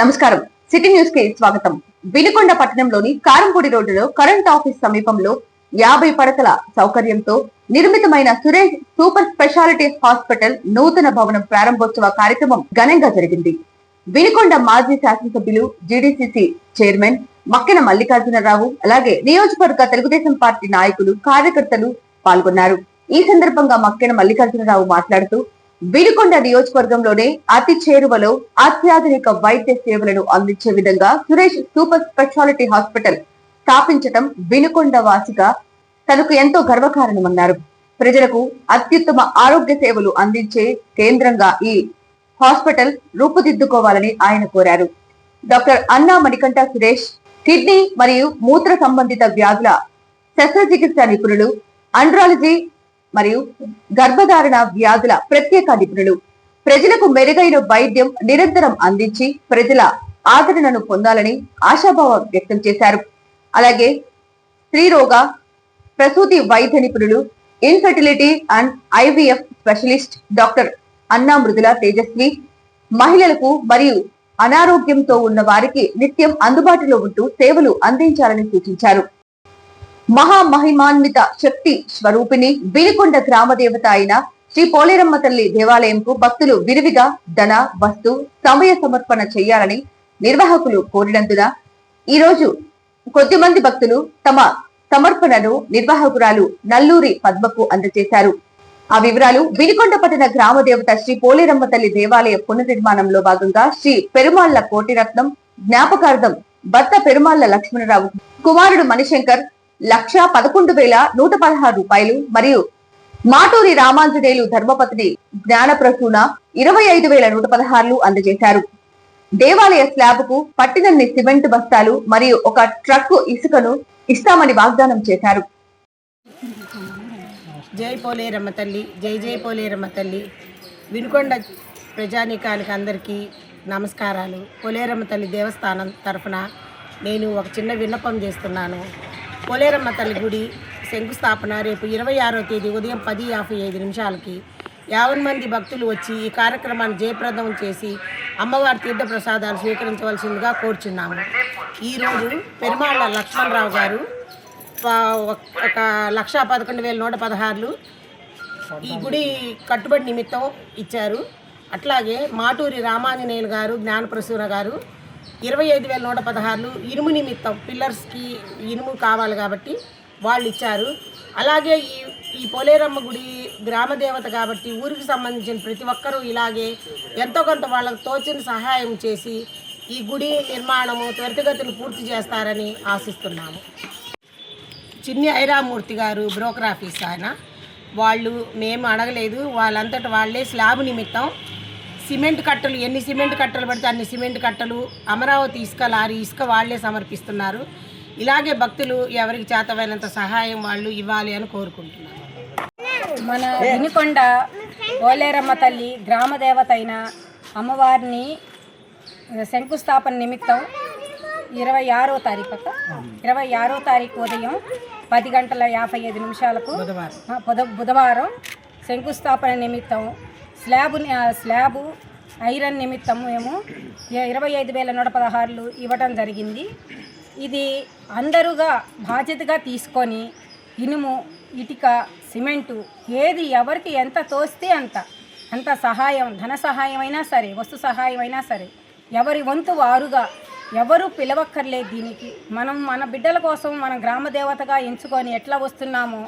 నమస్కారం. సిటీ న్యూస్కి స్వాగతం. వినుకొండ పట్టణంలోని కారంపూడి రోడ్డులో కరెంట్ ఆఫీస్ సమీపంలో యాభై పడకల సౌకర్యంతో నిర్మితమైన సురేష్ సూపర్ స్పెషాలిటీ హాస్పిటల్ నూతన భవనం ప్రారంభోత్సవ కార్యక్రమం ఘనంగా జరిగింది. వినుకొండ మాజీ శాసనసభ్యులు జీడీసీసీ చైర్మన్ మక్కెన మల్లికార్జునరావు అలాగే నియోజకవర్గ తెలుగుదేశం పార్టీ నాయకులు కార్యకర్తలు పాల్గొన్నారు. ఈ సందర్భంగా మక్కెన మల్లికార్జునరావు మాట్లాడుతూ వినుకొండ నియోజకవర్గంలోనే అతి చేరువలో అత్యాధునిక వైద్య సేవలను అందించే విధంగా సురేష్ సూపర్ స్పెషాలిటీ హాస్పిటల్ స్థాపించటం వినుకొండ వాసిగా తనకు ఎంతో గర్వకారణమన్నారు. ప్రజలకు అత్యుత్తమ ఆరోగ్య సేవలు అందించే కేంద్రంగా ఈ హాస్పిటల్ రూపుదిద్దుకోవాలని ఆయన కోరారు. డాక్టర్ అన్నా మణికంఠ సురేష్ కిడ్నీ మరియు మూత్ర సంబంధిత వ్యాధుల శస్త్రచికిత్స నిపుణులు అండ్రాలజీ మరియు గర్భధారణ వ్యాధుల ప్రత్యేక నిపుణులు. ప్రజలకు మెరుగైన వైద్యం నిరంతరం అందించి ప్రజల ఆదరణను పొందాలని ఆశాభావం వ్యక్తం చేశారు. అలాగే స్త్రీరోగ ప్రసూతి వైద్య నిపుణులు infertility and IVF specialist doctor Anna Mridula Tejaswi మహిళలకు మరియు అనారోగ్యంతో ఉన్న వారికి నిత్యం అందుబాటులో ఉంటూ సేవలు అందించాలని సూచించారు. మహామహిమాన్విత శక్తి స్వరూపిణి బిరికొండ గ్రామ దేవత అయిన శ్రీ పోలేరమ్మ తల్లి దేవాలయంకు భక్తులు విరివిగా ధన వస్తు సమయ సమర్పణ చేయాలని నిర్వాహకులు కోరినందున ఈ రోజు కొద్దిమంది భక్తులు తమ సమర్పణను నిర్వాహకురాలు నల్లూరి పద్మకు అందజేశారు. ఆ వివరాలు వినికొండ పట్టణ గ్రామ దేవత శ్రీ పోలేరమ్మ తల్లి దేవాలయ పునర్నిర్మాణంలో భాగంగా శ్రీ పెరుమాళ్ళ కోటిరత్నం జ్ఞాపకార్థం భర్త పెరుమాళ్ళ లక్ష్మణరావు కుమారుడు మణిశంకర్ లక్ష పదకొండు వేల నూట పదహారు రూపాయలు మరియు మాటూరి రామాంజనేయులు ధర్మపతిని జ్ఞానప్రసూన ఇరవై ఐదు వేల నూట పదహారులు అందజేశారు. దేవాలయ స్లాబ్కు పట్టినన్ని సిమెంట్ బస్తాలు మరియు ఒక ట్రక్కు ఇసుకను ఇస్తామని వాగ్దానం చేశారు. జై పోలేరమ్మ తల్లి జై జై పోలేరమ్మ తల్లి. వినుకొండ ప్రజానీకానికి అందరికీ నమస్కారాలు. పోలేరమ్మ తల్లి దేవస్థానం తరఫున నేను ఒక చిన్న విన్నపం చేస్తున్నాను. పోలేరమ్మ తల్లి గుడి శంకుస్థాపన రేపు ఇరవై ఆరో తేదీ ఉదయం పది యాభై ఐదు నిమిషాలకి. యావై మంది భక్తులు వచ్చి ఈ కార్యక్రమాన్ని జయప్రదం చేసి అమ్మవారి తీర్థ ప్రసాదాలు స్వీకరించవలసిందిగా కోరుచున్నాము. ఈరోజు పెరుమాళ్ళ లక్ష్మణరావు గారు ఒక లక్ష పదకొండు వేల నూట పదహారులు ఈ గుడి కట్టుబడి నిమిత్తం ఇచ్చారు. అట్లాగే మాటూరి రామాంజనేయులు గారు జ్ఞానప్రసూర గారు ఇరవై ఐదు వేల నూట పదహారులు ఇనుము నిమిత్తం పిల్లర్స్కి ఇనుము కావాలి కాబట్టి వాళ్ళు ఇచ్చారు అలాగే ఈ ఈ పోలేరమ్మ గుడి గ్రామదేవత కాబట్టి ఊరికి సంబంధించిన ప్రతి ఒక్కరూ ఇలాగే ఎంతో కొంత వాళ్ళకు తోచిన సహాయం చేసి ఈ గుడి నిర్మాణము త్వరితగతిని పూర్తి చేస్తారని ఆశిస్తున్నాము. చిన్ని ఐరామూర్తి గారు బ్రోకర్ ఆఫీస్ ఆయన. వాళ్ళు మేము అడగలేదు. వాళ్ళంతట వాళ్ళే స్లాబ్ నిమిత్తం సిమెంట్ కట్టలు ఎన్ని సిమెంట్ కట్టలు పడితే అన్ని సిమెంట్ కట్టలు అమరావతి ఇసుక లారీ ఇసుక వాళ్ళే సమర్పిస్తున్నారు. ఇలాగే భక్తులు ఎవరికి చేతమైనంత సహాయం వాళ్ళు ఇవ్వాలి అని కోరుకుంటున్నారు. మన వినుకొండ పోలేరమ్మ తల్లి గ్రామ దేవత అయిన అమ్మవారిని శంకుస్థాపన నిమిత్తం ఇరవై ఆరో తారీఖు? ఇరవై ఆరో తారీఖు ఉదయం పది గంటల యాభై ఐదు నిమిషాలకు బుధవారం. బుధవారం శంకుస్థాపన నిమిత్తం స్లాబు స్లాబు ఐరన్ నిమిత్తం మేము ఇరవై ఐదు వేల నూట పదహారులు ఇవ్వటం జరిగింది. ఇది అందరుగా బాధ్యతగా తీసుకొని ఇనుము ఇటుక సిమెంటు ఏది ఎవరికి ఎంత తోస్తే అంత అంత సహాయం ధన సహాయం అయినా సరే వస్తు సహాయం అయినా సరే ఎవరి వంతు వారుగా ఎవరు పిలవక్కర్లేదు దీనికి. మనం మన బిడ్డల కోసం మన గ్రామ దేవతగా ఎంచుకొని ఎట్లా వస్తున్నామో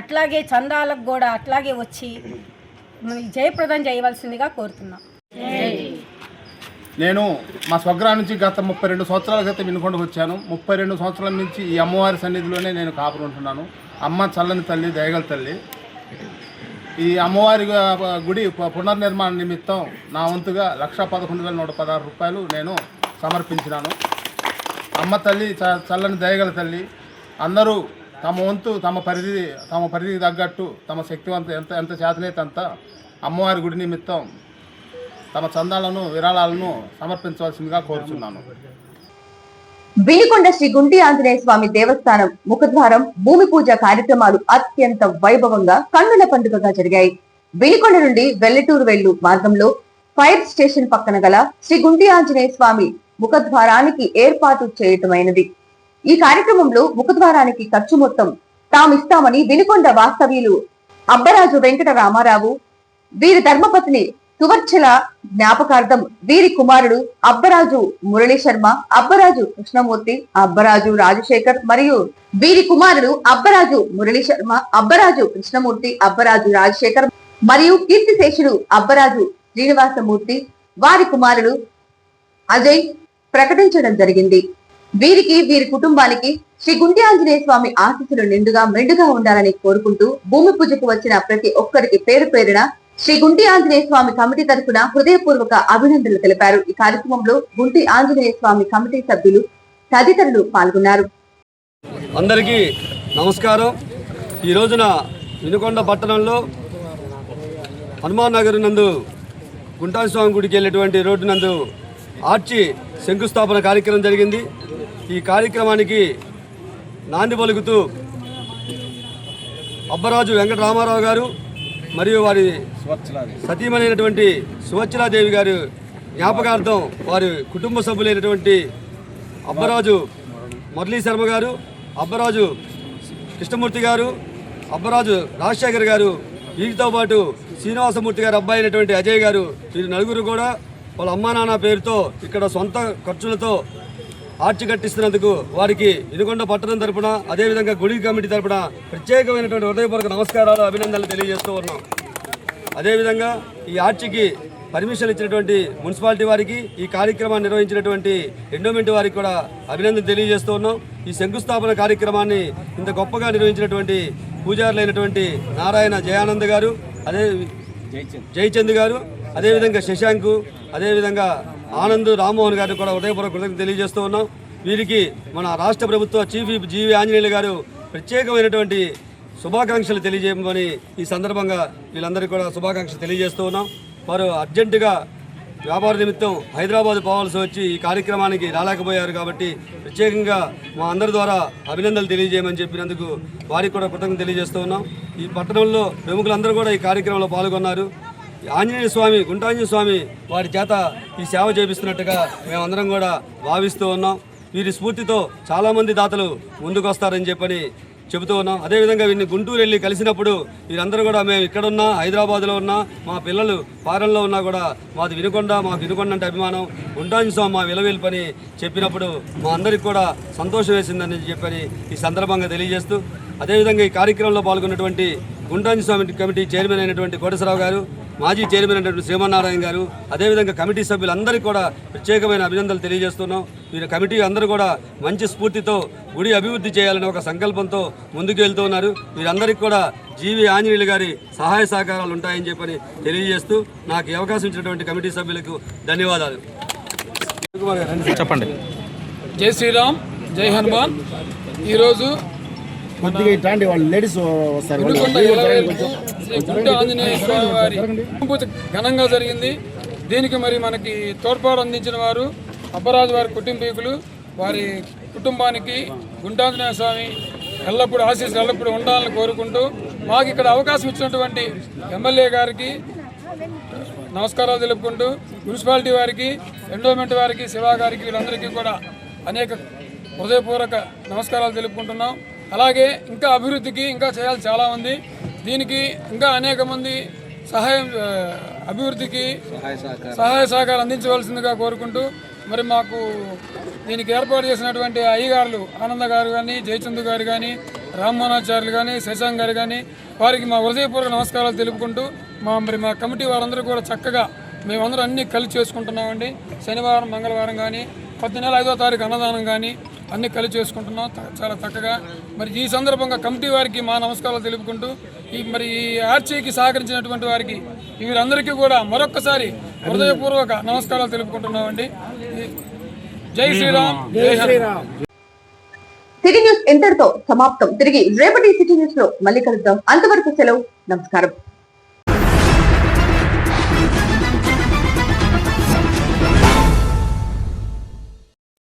అట్లాగే చందాలకు కూడా అట్లాగే వచ్చి జయప్రదం చేయవలసిందిగా కోరుతున్నాం. నేను మా స్వగ్రామం నుంచి గత ముప్పై రెండు సంవత్సరాల క్రితం వినుకొండకు వచ్చాను. ముప్పై రెండు సంవత్సరాల నుంచి ఈ అమ్మవారి సన్నిధిలోనే నేను కాపురు ఉంటున్నాను. అమ్మ చల్లని తల్లి దయగల తల్లి. ఈ అమ్మవారి గుడి పునర్నిర్మాణ నిమిత్తం నా వంతుగా లక్ష పదకొండు వేల నూట పదహారు రూపాయలు నేను సమర్పించినాను. అమ్మ తల్లి చ- చల్లని దయగల తల్లి అందరూ తమ వంతు తమ పరిధి తమ పరిధికి తగ్గట్టు తమ శక్తివంత ఎంత ఎంత చేతనైతే అంత అమ్మవారి గుడి నిమిత్తం తమ చందాలను విరాళాలను సమర్పించవలసిందిగా కోరుచున్నాను. బిలికొండ శ్రీ గుంటి ఆంజనేయ స్వామి దేవస్థానం ముఖద్వారం భూమి పూజ కార్యక్రమాలు అత్యంత వైభవంగా కన్నుల పండుగగా జరిగాయి. బిలికొండ నుండి వెల్లటూరు వెళ్ళు మార్గంలో ఫైర్ స్టేషన్ పక్కన గల శ్రీ గుంటి ఆంజనేయ స్వామి ముఖద్వారానికి ఏర్పాటు చేయటమైనది. ఈ కార్యక్రమంలో ముఖద్వారానికి ఖర్చు మొత్తం తామిస్తామని వినుకొండ వాస్తవ్యులు అబ్బరాజు వెంకట రామారావు వీరి ధర్మపత్ని సువర్చల జ్ఞాపకార్థం వీరి కుమారుడు అబ్బరాజు మురళీ శర్మ అబ్బరాజు కృష్ణమూర్తి అబ్బరాజు రాజశేఖర్ మరియు వీరి కుమారుడు అబ్బరాజు మురళీ శర్మ అబ్బరాజు కృష్ణమూర్తి అబ్బరాజు రాజశేఖర్ మరియు కీర్తిశేషుడు అబ్బరాజు శ్రీనివాసమూర్తి వారి కుమారుడు అజయ్ ప్రకటించడం జరిగింది. వీరికి వీరి కుటుంబానికి శ్రీ గుండి ఆంజనేయ స్వామి ఆశీస్సులు నిండుగా మెండుగా ఉండాలని కోరుకుంటూ భూమి పూజకు వచ్చిన ప్రతి ఒక్కరికి పేరు పేరున శ్రీ గుంటి ఆంజనేయ స్వామి కమిటీ తరఫున హృదయపూర్వక అభినందనలు తెలిపారు. ఈ కార్యక్రమంలో గుంటి ఆంజనేయ స్వామి కమిటీ సభ్యులు తదితరులు పాల్గొన్నారు. అందరికీ నమస్కారం. ఈ రోజున వినుకొండ పట్టణంలో హనుమాన్ నగర్ నందు గుంటాన్ స్వామి గుడికి వెళ్ళేటువంటి రోడ్డు నందు ఆర్చి శంకుస్థాపన కార్యక్రమం జరిగింది. ఈ కార్యక్రమానికి నాంది పలుకుతూ అబ్బరాజు వెంకటరామారావు గారు మరియు వారి సతీమణైనటువంటి సువచ్చలాదేవి గారు జ్ఞాపకార్థం వారి కుటుంబ సభ్యులైనటువంటి అబ్బరాజు మురళీ శర్మ గారు అబ్బరాజు కృష్ణమూర్తి గారు అబ్బరాజు రాజశేఖర్ గారు వీరితో పాటు శ్రీనివాసమూర్తి గారు అబ్బాయి అయినటువంటి అజయ్ గారు వీరు నలుగురు కూడా వాళ్ళ అమ్మా నాన్న పేరుతో ఇక్కడ సొంత ఖర్చులతో ఆర్చి కట్టిస్తున్నందుకు వారికి ఇనుకొండ పట్టణం తరపున అదేవిధంగా గుడి కమిటీ తరపున ప్రత్యేకమైనటువంటి హృదయపూర్వక నమస్కారాలు అభినందనలు తెలియజేస్తూ ఉన్నాం. అదేవిధంగా ఈ ఆర్చికి పర్మిషన్ ఇచ్చినటువంటి మున్సిపాలిటీ వారికి ఈ కార్యక్రమాన్ని నిర్వహించినటువంటి ఎండోమెంట్ వారికి కూడా అభినందన తెలియజేస్తూ ఉన్నాం. ఈ శంకుస్థాపన కార్యక్రమాన్ని ఇంత గొప్పగా నిర్వహించినటువంటి పూజారులైనటువంటి నారాయణ జయానంద్ గారు అదే జయచంద్ గారు అదేవిధంగా శశాంక్ అదేవిధంగా ఆనంద్ రామ్మోహన్ గారిని కూడా ఉదయపూర్వక కృతజ్ఞత తెలియజేస్తూ ఉన్నాం. వీరికి మన రాష్ట్ర ప్రభుత్వ చీఫ్ జీవి ఆంజనేయులు గారు ప్రత్యేకమైనటువంటి శుభాకాంక్షలు తెలియజేయమని ఈ సందర్భంగా వీళ్ళందరికీ కూడా శుభాకాంక్షలు తెలియజేస్తూ ఉన్నాం. వారు అర్జెంటుగా వ్యాపార నిమిత్తం హైదరాబాద్ పోవాల్సి వచ్చి ఈ కార్యక్రమానికి రాలేకపోయారు కాబట్టి ప్రత్యేకంగా మా అందరి ద్వారా అభినందనలు తెలియజేయమని చెప్పినందుకు వారికి కూడా కృతజ్ఞత తెలియజేస్తూ ఉన్నాం. ఈ పట్టణంలో ప్రముఖులందరూ కూడా ఈ కార్యక్రమంలో పాల్గొన్నారు. ఆంజనేయ స్వామి గుంటాంజనేయ స్వామి వారి చేత ఈ సేవ చేపిస్తున్నట్టుగా మేమందరం కూడా భావిస్తూ ఉన్నాం. వీరి స్ఫూర్తితో చాలామంది దాతలు ముందుకొస్తారని చెప్పని చెబుతూ ఉన్నాం. అదేవిధంగా వీరిని గుంటూరు వెళ్ళి కలిసినప్పుడు వీరందరూ కూడా మేము ఇక్కడున్నా హైదరాబాద్లో ఉన్నా మా పిల్లలు పారంలో ఉన్నా కూడా మాది వినుకొండ మాకు వినుకొండ అంటే అభిమానం. గుంటాంజ స్వామి మా విలవేల్పని చెప్పినప్పుడు మా అందరికి కూడా సంతోషం వేసిందని చెప్పని ఈ సందర్భంగా తెలియజేస్తూ అదేవిధంగా ఈ కార్యక్రమంలో పాల్గొన్నటువంటి గుంటాంజ స్వామి కమిటీ చైర్మన్ అయినటువంటి కోటేశ్వరరావు గారు మాజీ చైర్మన్ అయినటువంటి శ్రీమన్నారాయణ గారు అదేవిధంగా కమిటీ సభ్యులందరికీ కూడా ప్రత్యేకమైన అభినందనలు తెలియజేస్తున్నాం. వీరి కమిటీ అందరూ కూడా మంచి స్ఫూర్తితో గుడి అభివృద్ధి చేయాలనే ఒక సంకల్పంతో ముందుకు వెళ్తూ ఉన్నారు. వీరందరికీ కూడా జీవి ఆంజనేయులు గారి సహాయ సహకారాలు ఉంటాయని చెప్పని తెలియజేస్తూ నాకు ఈ అవకాశం ఇచ్చినటువంటి కమిటీ సభ్యులకు ధన్యవాదాలు. చెప్పండి. జై శ్రీరామ్ జై హనుమాన్. ఈరోజు కొద్దిగా ఇట్లాంటి వాళ్ళు లేడీస్ వస్తారు శ్రీ గుండె ఆంజనేయ స్వామి వారి పూజ ఘనంగా జరిగింది. దీనికి మరి మనకి తోడ్పాటు అందించిన వారు అబ్బరాజు వారి కుటుంబీకులు వారి కుటుంబానికి గుంటాంజనేయ స్వామి ఎల్లప్పుడూ ఆశీస్సులు ఎల్లప్పుడూ ఉండాలని కోరుకుంటూ మాకు ఇక్కడ అవకాశం ఇచ్చినటువంటి ఎమ్మెల్యే గారికి నమస్కారాలు తెలుపుకుంటూ మున్సిపాలిటీ వారికి ఎండోమెంట్ వారికి శివా గారికి వీళ్ళందరికీ కూడా అనేక హృదయపూర్వక నమస్కారాలు తెలుపుకుంటున్నాం. అలాగే ఇంకా అభివృద్ధికి ఇంకా చేయాలి చాలా ఉంది. దీనికి ఇంకా అనేక మంది సహాయం అభివృద్ధికి సహాయ సహకారం అందించవలసిందిగా కోరుకుంటూ మరి మాకు దీనికి ఏర్పాటు చేసినటువంటి అయ్యగారులు ఆనంద గారు కానీ జయచంద్ గారు కానీ రామ్మోహనాచార్యులు కానీ శశాంక్ గారు కానీ వారికి మా హృదయపూర్వక నమస్కారాలు తెలుపుకుంటూ మా మరి మా కమిటీ వారందరూ కూడా చక్కగా మేమందరం అన్నీ కలిసి చేసుకుంటున్నామండి. శనివారం మంగళవారం కానీ పది నెల ఐదో తారీఖు అన్నదానం కానీ అన్ని కలిసి చేసుకుంటున్నాం. చాలా చక్కగా. మరి ఈ సందర్భంగా కమిటీ వారికి మా నమస్కారాలు తెలుపుకుంటూ ఈ మరి ఈ ఆర్చీకి సహకరించినటువంటి వారికి వీరందరికీ కూడా మరొక్కసారి హృదయపూర్వక నమస్కారాలు తెలుపుకుంటున్నామండి. జై శ్రీరామ్. జై శ్రీరామ్ సిటీ న్యూస్ ఇంతటితో సమాప్తం. తిరిగి రేపటి సిటీ న్యూస్లో మళ్ళీ కలుద్దాం. అంతవరకు సెలవు. నమస్కారం.